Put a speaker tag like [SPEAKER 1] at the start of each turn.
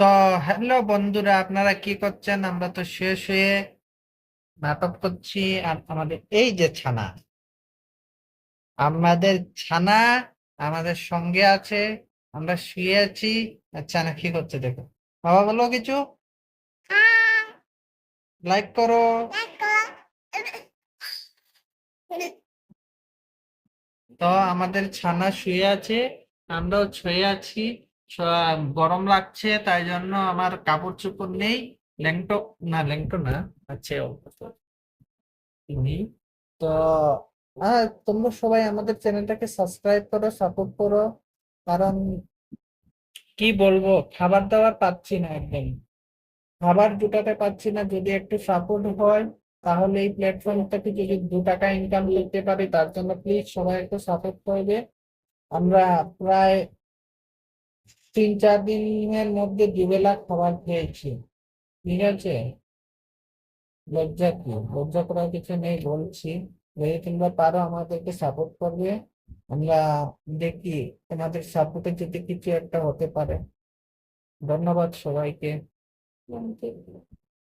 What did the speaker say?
[SPEAKER 1] তো হ্যালো বন্ধুরা, আপনারা কি করছেন? আমরা তো শেষ হয়ে নাটক করছি আর আমাদের এই যে ছানা, আমাদের ছানা আমাদের সঙ্গে আছে, আমরা শুয়ে আছি। আর ছানা কি করছে দেখো, বাবা বলো কিছু। লাইক করো। তো আমাদের ছানা শুয়ে আছে, আমরাও শুয়ে আছি। গরম লাগছে, তাই জন্য আমার কাপড় চোপড় নেই। ল্যাংটো, না ল্যাংটো না, আছে তো আর তোমরা সবাই আমাদের চ্যানেলটাকে সাবস্ক্রাইব করো, সাপোর্ট করো, কারণ কি বলব, খাবার দাবার পাচ্ছি না একদম। খাবার জোটাতে পাচ্ছি না, যদি একটু সাপোর্ট হয়, তাহলে এই প্ল্যাটফর্মটাকে যদি দু টাকা ইনকাম করতে পারি, তার জন্য প্লিজ সবাই একটু সাপোর্ট করবে। আমরা প্রায় তিন চার দিনের মধ্যে দুবেলা খাবার খেয়েছি। ঠিক আছে? লজ্জা কি? লজ্জা করার কিছু নেই বলছি। যদি তোমরা পারো আমাদেরকে সাপোর্ট করবে, আমরা দেখি তোমাদের সাপোর্টে যদি কিছু একটা হতে পারে। ধন্যবাদ সবাইকে।